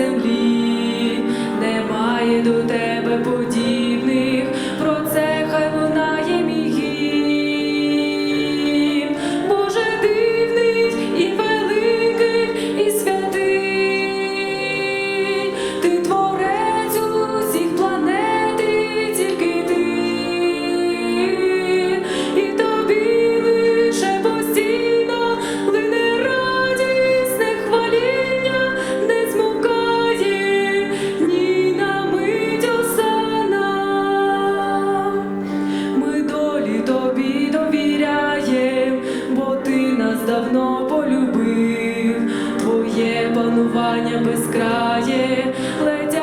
землі, немає до тебе путі. давно полюбив, твоє панування безкрає летя.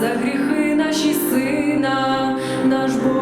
за гріхи наші сина, наш Бог.